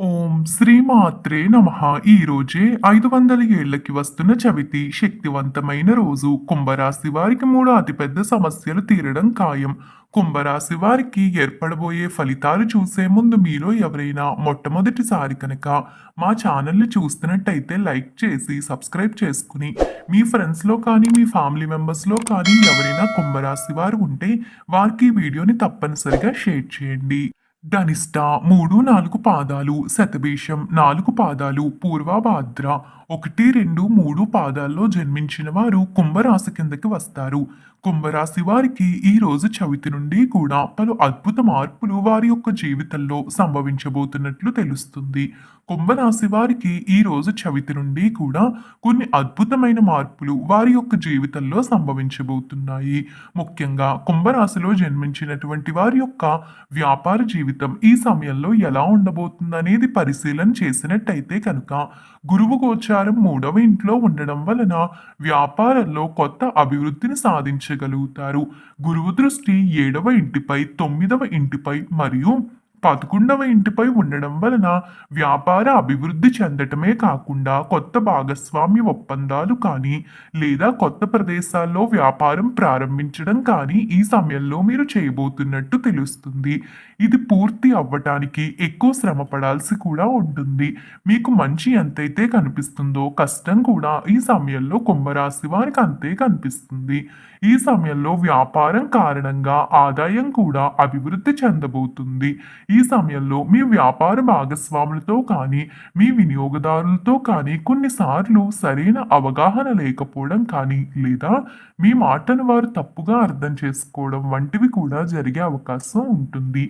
ఓం శ్రీమాత్రే నమ. ఈ రోజే ఐదు వందల ఏళ్ళకి వస్తున్న చవితి. శక్తివంతమైన రోజు. కుంభరాశి వారికి మూడు అతిపెద్ద సమస్యలు తీరడం ఖాయం. కుంభరాశి వారికి ఏర్పడబోయే ఫలితాలు చూసే ముందు మీలో ఎవరైనా మొట్టమొదటిసారి కనుక మా ఛానల్ని చూస్తున్నట్టయితే లైక్ చేసి సబ్స్క్రైబ్ చేసుకుని మీ ఫ్రెండ్స్లో కానీ మీ ఫ్యామిలీ మెంబర్స్లో కానీ ఎవరైనా కుంభరాశి వారు ఉంటే వారికి ఈ వీడియోని తప్పనిసరిగా షేర్ చేయండి. ధనిష్ట మూడు నాలుగు పాదాలు శతభీషం నాలుగు పాదాలు పూర్వభాద్ర ఒకటి రెండు మూడు పాదాల్లో జన్మించిన వారు కుంభరాశి కిందకి వస్తారు. కుంభరాశి వారికి ఈ రోజు చవితి నుండి కూడా పలు అద్భుత మార్పులు వారి యొక్క జీవితంలో సంభవించబోతున్నట్లు తెలుస్తుంది. కుంభరాశి వారికి ఈ రోజు చవితి నుండి కూడా కొన్ని అద్భుతమైన మార్పులు వారి యొక్క జీవితంలో సంభవించబోతున్నాయి. ముఖ్యంగా కుంభరాశిలో జన్మించినటువంటి వారి యొక్క వ్యాపార జీవితం ఈ సమయంలో ఎలా ఉండబోతుందనేది పరిశీలన చేసినట్టయితే కనుక గురువు గోచారం మూడవ ఇంట్లో ఉండడం వలన వ్యాపారంలో కొత్త అభివృద్ధిని సాధించగలుగుతారు. గురువు దృష్టి ఏడవ ఇంటిపై తొమ్మిదవ ఇంటిపై మరియు పదకొండవ ఇంటిపై ఉండడం వలన వ్యాపార అభివృద్ధి చెందటమే కాకుండా కొత్త భాగస్వామ్య ఒప్పందాలు కానీ లేదా కొత్త ప్రదేశాల్లో వ్యాపారం ప్రారంభించడం కానీ ఈ సమయంలో మీరు చేయబోతున్నట్టు తెలుస్తుంది. ఇది పూర్తి అవ్వటానికి ఎక్కువ శ్రమ పడాల్సి కూడా ఉంటుంది. మీకు మంచి ఎంతైతే కనిపిస్తుందో కష్టం కూడా ఈ సమయంలో కుంభరాశి వారికి అంతే కనిపిస్తుంది. ఈ సమయంలో వ్యాపారం కారణంగా ఆదాయం కూడా అభివృద్ధి చెందబోతుంది. ఈ సమయంలో మీ వ్యాపార భాగస్వాములతో కానీ మీ వినియోగదారులతో కానీ కొన్నిసార్లు సరైన అవగాహన లేకపోవడం కానీ లేదా మీ మాటను వారు తప్పుగా అర్థం చేసుకోవడం వంటివి కూడా జరిగే అవకాశం ఉంటుంది.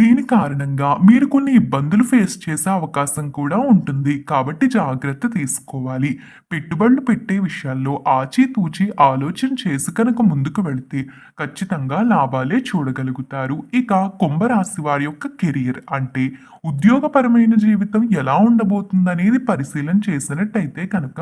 దీని కారణంగా మీరు కొన్ని ఇబ్బందులు ఫేస్ చేసే అవకాశం కూడా ఉంటుంది. కాబట్టి జాగ్రత్త తీసుకోవాలి. పెట్టుబడులు పెట్టే విషయాల్లో ఆచితూచి ఆలోచన చేసి కనుక ముందుకు వెళితే ఖచ్చితంగా లాభాలే చూడగలుగుతారు. ఇక కుంభరాశి వారి యొక్క కెరియర్ అంటే ఉద్యోగపరమైన జీవితం ఎలా ఉండబోతుందనేది పరిశీలన చేసినట్టయితే కనుక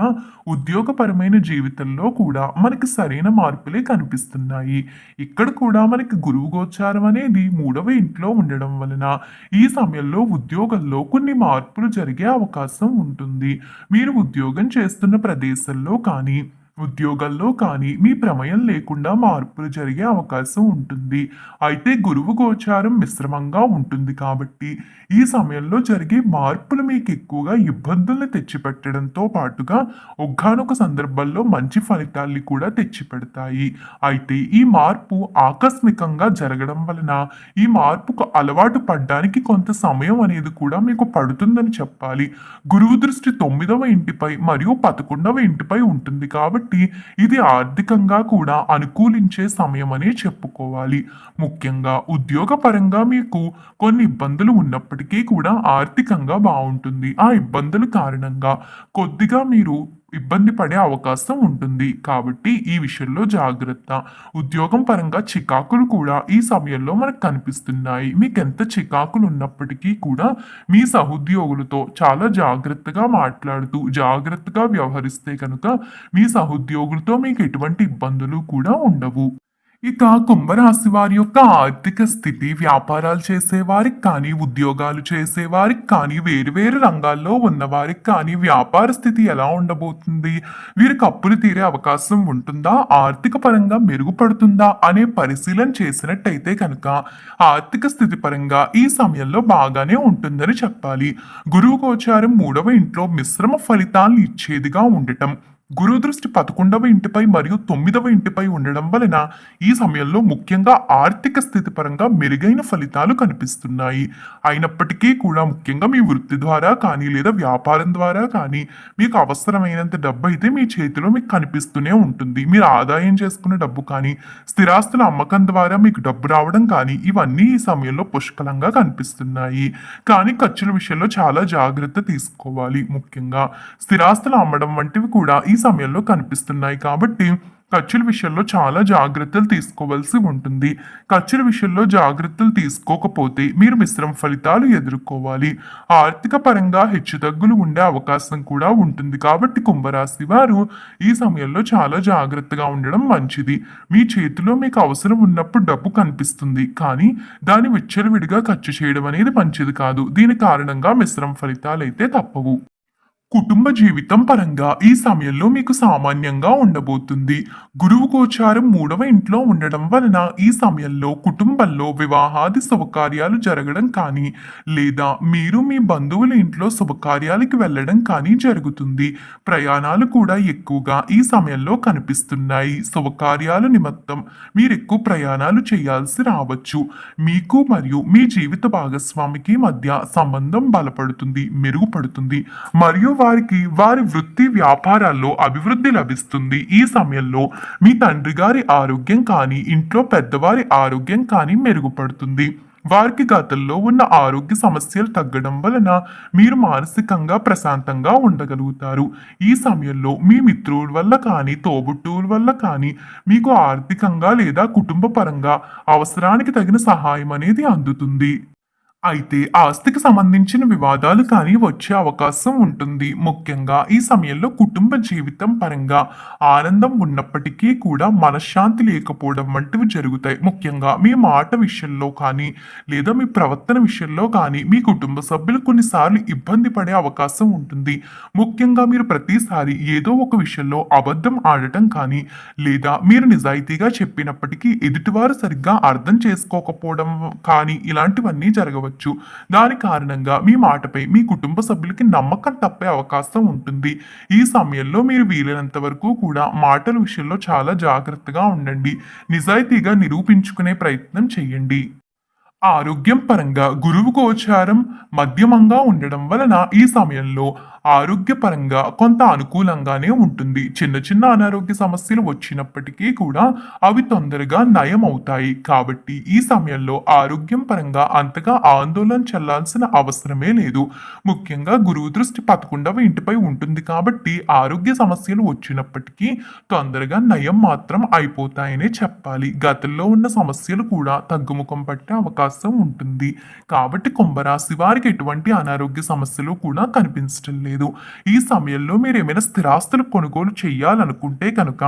ఉద్యోగపరమైన జీవితంలో కూడా మనకి సరైన మార్పులే కనిపిస్తున్నాయి. ఇక్కడ కూడా మనకి గురువు గోచారం అనేది మూడవ ఇంట్లో ఉండడం వలన ఈ సమయంలో ఉద్యోగంలో కొన్ని మార్పులు జరిగే అవకాశం ఉంటుంది. మీరు ఉద్యోగం చేస్తున్న ప్రదేశంలో కానీ ఉద్యోగాల్లో కానీ మీ ప్రమేయం లేకుండా మార్పులు జరిగే అవకాశం ఉంటుంది. అయితే గురువు గోచారం మిశ్రమంగా ఉంటుంది కాబట్టి ఈ సమయంలో జరిగే మార్పులు మీకు ఎక్కువగా ఇబ్బందుల్ని తెచ్చిపెట్టడంతో పాటుగా ఒగ్గానొక సందర్భంలో మంచి ఫలితాల్ని కూడా తెచ్చిపెడతాయి. అయితే ఈ మార్పు ఆకస్మికంగా జరగడం వలన ఈ మార్పుకు అలవాటు పడ్డానికి కొంత సమయం అనేది కూడా మీకు పడుతుందని చెప్పాలి. గురువు దృష్టి తొమ్మిదవ ఇంటిపై మరియు పదకొండవ ఇంటిపై ఉంటుంది కాబట్టి ఇది ఆర్థికంగా కూడా అనుకూలించే సమయం అనే చెప్పుకోవాలి. ముఖ్యంగా ఉద్యోగపరంగా మీకు కొన్ని ఇబ్బందులు ఉన్నప్పటికీ కూడా ఆర్థికంగా బాగుంటుంది. ఆ ఇబ్బందుల కారణంగా కొద్దిగా మీరు ఇబ్బంది పడే అవకాశం ఉంటుంది. కాబట్టి ఈ విషయంలో జాగ్రత్త. ఉద్యోగం పరంగా చికాకులు కూడా ఈ సమయంలో మనకు కనిపిస్తున్నాయి. మీకు ఎంత చికాకులు ఉన్నప్పటికీ కూడా మీ సహోద్యోగులతో చాలా జాగ్రత్తగా మాట్లాడుతూ జాగ్రత్తగా వ్యవహరిస్తే కనుక మీ సహోద్యోగులతో మీకు ఎటువంటి ఇబ్బందులు కూడా ఉండవు. ఇక కుంభరాశి వారి యొక్క ఆర్థిక స్థితి వ్యాపారాలు చేసేవారికి కానీ ఉద్యోగాలు చేసేవారికి కానీ వేరువేరు రంగాల్లో ఉన్నవారికి కానీ వ్యాపార స్థితి ఎలా ఉండబోతుంది? వీరికి అప్పులు తీరే అవకాశం ఉంటుందా? ఆర్థిక పరంగా మెరుగుపడుతుందా? అనే పరిశీలన చేసినట్టయితే కనుక ఆర్థిక స్థితి పరంగా ఈ సమయంలో బాగానే ఉంటుందని చెప్పాలి. గురువు గోచారం మూడవ ఇంట్లో మిశ్రమ ఫలితాలను ఇచ్చేదిగా ఉండటం. గురుదృష్టి పదకొండవ ఇంటిపై మరియు తొమ్మిదవ ఇంటిపై ఉండడం వలన ఈ సమయంలో ముఖ్యంగా ఆర్థిక స్థితి పరంగా మెరుగైన ఫలితాలు కనిపిస్తున్నాయి. అయినప్పటికీ కూడా ముఖ్యంగా మీ వృత్తి ద్వారా కానీ లేదా వ్యాపారం ద్వారా కానీ మీకు అవసరమైనంత డబ్బు అయితే మీ చేతిలో మీకు కనిపిస్తూనే ఉంటుంది. మీరు ఆదాయం చేసుకున్న డబ్బు కానీ స్థిరాస్తుల అమ్మకం ద్వారా మీకు డబ్బు రావడం కానీ ఇవన్నీ ఈ సమయంలో పుష్కలంగా కనిపిస్తున్నాయి. కానీ ఖర్చుల విషయంలో చాలా జాగ్రత్త తీసుకోవాలి. ముఖ్యంగా స్థిరాస్తులు అమ్మడం వంటివి కూడా ఈ సమయంలో కనిపిస్తున్నాయి కాబట్టి ఖర్చుల విషయంలో చాలా జాగ్రత్తలు తీసుకోవాల్సి ఉంటుంది. ఖర్చుల విషయంలో జాగ్రత్తలు తీసుకోకపోతే మీరు మిశ్రమ ఫలితాలు ఎదుర్కోవాలి. ఆర్థిక పరంగా హెచ్చుతగ్గులు ఉండే అవకాశం కూడా ఉంటుంది. కాబట్టి కుంభరాశి వారు ఈ సమయంలో చాలా జాగ్రత్తగా ఉండడం మంచిది. మీ చేతిలో మీకు అవసరం ఉన్నప్పుడు డబ్బు కనిపిస్తుంది. కానీ దాన్ని విచ్చలవిడిగా ఖర్చు చేయడం అనేది మంచిది కాదు. దీని కారణంగా మిశ్రమ ఫలితాలు అయితే తప్పవు. కుటుంబ జీవితం పరంగా ఈ సమయంలో మీకు సామాన్యంగా ఉండబోతుంది. గురువు గోచారం మూడవ ఇంట్లో ఉండడం వలన ఈ సమయంలో కుటుంబంలో వివాహాది శుభకార్యాలు జరగడం కానీ లేదా మీరు మీ బంధువుల ఇంట్లో శుభకార్యాలకి వెళ్ళడం కానీ జరుగుతుంది. ప్రయాణాలు కూడా ఎక్కువగా ఈ సమయంలో కనిపిస్తున్నాయి. శుభకార్యాల నిమిత్తం మీరు ఎక్కువ ప్రయాణాలు చేయాల్సి రావచ్చు. మీకు మరియు మీ జీవిత భాగస్వామికి మధ్య సంబంధం బలపడుతుంది మెరుగుపడుతుంది మరియు వారికి వారి వృత్తి వ్యాపారాల్లో అభివృద్ధి లభిస్తుంది. ఈ సమయంలో మీ తండ్రి గారి ఆరోగ్యం కానీ ఇంట్లో పెద్దవారి ఆరోగ్యం కానీ మెరుగుపడుతుంది. వారికి గతంలో ఉన్న ఆరోగ్య సమస్యలు తగ్గడం వలన మీరు మానసికంగా ప్రశాంతంగా ఉండగలుగుతారు. ఈ సమయంలో మీ మిత్రుల వల్ల కానీ తోబుట్టువుల వల్ల కానీ మీకు ఆర్థికంగా లేదా కుటుంబ పరంగా అవసరానికి తగిన సహాయం అనేది అందుతుంది. అయితే ఆస్తికి సంబంధించిన వివాదాలు కానీ వచ్చే అవకాశం ఉంటుంది. ముఖ్యంగా ఈ సమయంలో కుటుంబ జీవితం పరంగా ఆనందం ఉన్నప్పటికీ కూడా మనశ్శాంతి లేకపోవడం వంటివి జరుగుతాయి. ముఖ్యంగా మీ మాట విషయంలో కానీ లేదా మీ ప్రవర్తన విషయంలో కానీ మీ కుటుంబ సభ్యులు కొన్నిసార్లు ఇబ్బంది పడే అవకాశం ఉంటుంది. ముఖ్యంగా మీరు ప్రతిసారి ఏదో ఒక విషయంలో అబద్ధం ఆడటం కానీ లేదా మీరు నిజాయితీగా చెప్పినప్పటికీ ఎదుటివారు సరిగ్గా అర్థం చేసుకోకపోవడం కానీ ఇలాంటివన్నీ జరగవచ్చు. దాని కారణంగా మీ మాటపై మీ కుటుంబ సభ్యులకి నమ్మకం తప్పే అవకాశం ఉంటుంది. ఈ సమయంలో మీరు వీలైనంత వరకు కూడా మాటల విషయంలో చాలా జాగ్రత్తగా ఉండండి. నిజాయితీగా నిరూపించుకునే ప్రయత్నం చేయండి. ఆరోగ్యం పరంగా గురువు గోచారం మధ్యమంగా ఉండడం వలన ఈ సమయంలో ఆరోగ్యపరంగా కొంత అనుకూలంగానే ఉంటుంది. చిన్న చిన్న అనారోగ్య సమస్యలు వచ్చినప్పటికీ కూడా అవి తొందరగా నయం అవుతాయి కాబట్టి ఈ సమయంలో ఆరోగ్యం పరంగా అంతగా ఆందోళన చెల్లాల్సిన అవసరమే లేదు. ముఖ్యంగా గురువు దృష్టి పదకొండవ ఇంటిపై ఉంటుంది కాబట్టి ఆరోగ్య సమస్యలు వచ్చినప్పటికీ తొందరగా నయం మాత్రం అయిపోతాయనే చెప్పాలి. గతంలో ఉన్న సమస్యలు కూడా తగ్గుముఖం పట్టే అవకాశం ఉంటుంది. కాబట్టి కుంభరాశి వారికి ఎటువంటి అనారోగ్య సమస్యలు కూడా కనిపించడం లేదు. ఈ సమయంలో మీరు ఏమైనా స్థిరాస్తులు కొనుగోలు చేయాలనుకుంటే కనుక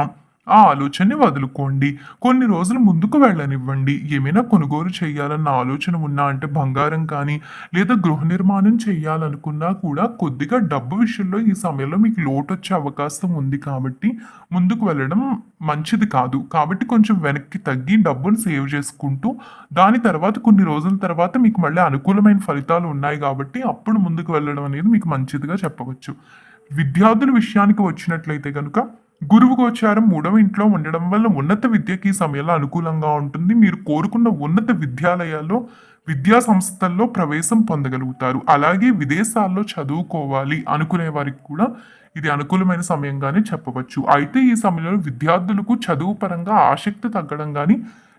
ఆ ఆలోచనని వదులుకోండి. కొన్ని రోజులు ముందుకు వెళ్ళనివ్వండి. ఏమైనా కొనుగోలు చేయాలన్న ఆలోచన ఉన్నా అంటే బంగారం కానీ లేదా గృహ నిర్మాణం చేయాలనుకున్నా కూడా కొద్దిగా డబ్బు విషయంలో ఈ సమయంలో మీకు లోటు వచ్చే అవకాశం ఉంది కాబట్టి ముందుకు వెళ్ళడం మంచిది కాదు. కాబట్టి కొంచెం వెనక్కి తగ్గి డబ్బును సేవ్ చేసుకుంటూ దాని తర్వాత కొన్ని రోజుల తర్వాత మీకు మళ్ళీ అనుకూలమైన ఫలితాలు ఉన్నాయి కాబట్టి అప్పుడు ముందుకు వెళ్ళడం అనేది మీకు మంచిదిగా చెప్పవచ్చు. విద్యార్థుల విషయానికి వచ్చినట్లయితే కనుక గురువు గోచారం మూడవ ఇంట్లో ఉండడం వల్ల ఉన్నత విద్యకి ఈ సమయంలో అనుకూలంగా ఉంటుంది. మీరు కోరుకున్న ఉన్నత విద్యాలయాల్లో విద్యా సంస్థల్లో ప్రవేశం పొందగలుగుతారు. అలాగే విదేశాల్లో చదువుకోవాలి అనుకునే వారికి కూడా ఇది అనుకూలమైన సమయంగానే చెప్పవచ్చు. అయితే ఈ సమయంలో విద్యార్థులకు చదువు పరంగా ఆసక్తి తగ్గడం కానీ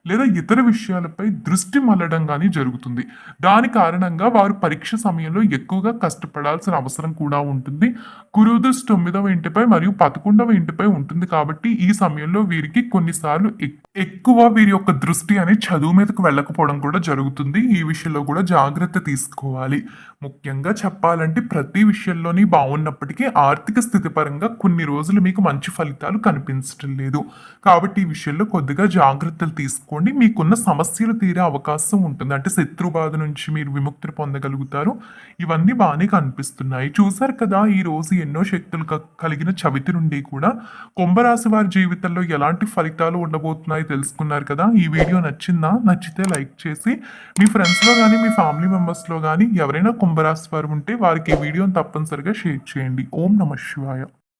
లేదా ఇతర విషయాలపై దృష్టి మళ్ళడం కానీ జరుగుతుంది. దాని కారణంగా వారు పరీక్ష సమయంలో ఎక్కువగా కష్టపడాల్సిన అవసరం కూడా ఉంటుంది. గురుదృష్టి తొమ్మిదవ ఇంటిపై మరియు పదకొండవ ఇంటిపై ఉంటుంది కాబట్టి ఈ సమయంలో వీరికి కొన్నిసార్లు ఎక్కువ వీరి యొక్క దృష్టి అనేది చదువు మీదకు వెళ్ళకపోవడం కూడా జరుగుతుంది. ఈ విషయంలో కూడా జాగ్రత్త తీసుకోవాలి. ముఖ్యంగా చెప్పాలంటే ప్రతి విషయంలోని బాగున్నప్పటికీ ఆర్థిక స్థితి పరంగా కొన్ని రోజులు మీకు మంచి ఫలితాలు కనిపించడం లేదు. కాబట్టి ఈ విషయంలో కొద్దిగా జాగ్రత్తలు చేసుకోండి మీకున్న సమస్యలు తీరే అవకాశం ఉంటుంది. అంటే శత్రు బాధ నుంచి మీరు విముక్తిని పొందగలుగుతారు. ఇవన్నీ బాగానే కనిపిస్తున్నాయి. చూసారు కదా ఈ రోజు ఎన్నో శక్తులు క- కలిగిన చవితి నుండి కూడా కుంభరాశి వారి జీవితంలో ఎలాంటి ఫలితాలు ఉండబోతున్నాయి తెలుసుకున్నారు కదా. ఈ వీడియో నచ్చిందా? నచ్చితే లైక్ చేసి మీ ఫ్రెండ్స్లో కానీ మీ ఫ్యామిలీ మెంబర్స్లో కానీ ఎవరైనా కుంభరాశి వారు ఉంటే వారికి ఈ వీడియోని తప్పనిసరిగా షేర్ చేయండి. ఓం నమ శివాయ.